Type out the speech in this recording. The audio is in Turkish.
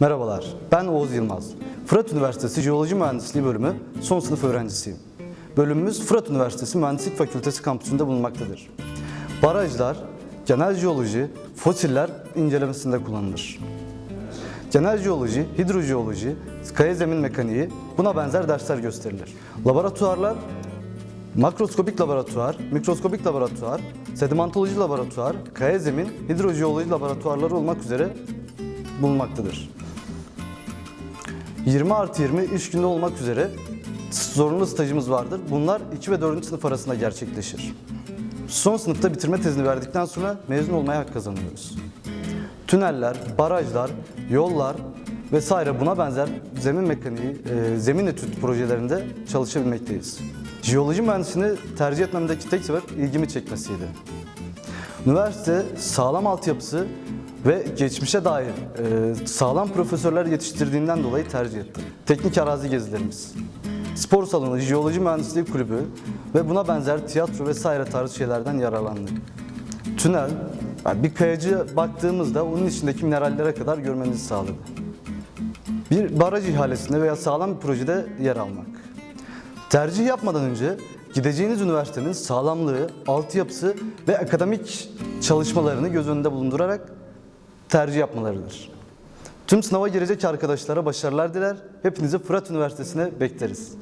Merhabalar, ben Oğuz Yılmaz. Fırat Üniversitesi Jeoloji Mühendisliği bölümü son sınıf öğrencisiyim. Bölümümüz Fırat Üniversitesi Mühendislik Fakültesi kampüsünde bulunmaktadır. Barajlar, genel jeoloji, fosiller incelemesinde kullanılır. Genel jeoloji, hidrojeoloji, kaya zemin mekaniği buna benzer dersler gösterilir. Laboratuvarlar makroskopik laboratuvar, mikroskopik laboratuvar, sedimentoloji laboratuvar, kaya zemin, hidrojeoloji laboratuvarları olmak üzere bulunmaktadır. 20 artı 20 iş günde olmak üzere zorunlu stajımız vardır. Bunlar 2 ve 4. sınıf arasında gerçekleşir. Son sınıfta bitirme tezini verdikten sonra mezun olmaya hak kazanıyoruz. Tüneller, barajlar, yollar vesaire buna benzer zemin mekaniği, e, zemin etüt projelerinde çalışabilmekteyiz. Jeoloji mühendisliğini tercih etmemdeki tek sebep ilgimi çekmesiydi. Üniversite sağlam altyapısı ve geçmişe dair e, sağlam profesörler yetiştirdiğinden dolayı tercih ettim. Teknik arazi gezilerimiz, spor salonu, jeoloji mühendisliği kulübü ve buna benzer tiyatro vesaire tarzı şeylerden yararlandık. Tünel, yani bir kayacı baktığımızda onun içindeki minerallere kadar görmenizi sağladı. Bir baraj ihalesinde veya sağlam bir projede yer almak. Tercih yapmadan önce gideceğiniz üniversitenin sağlamlığı, altyapısı ve akademik çalışmalarını göz önünde bulundurarak tercih yapmalarıdır. Tüm sınava girecek arkadaşlara başarılar diler. Hepinizi Fırat Üniversitesi'ne bekleriz.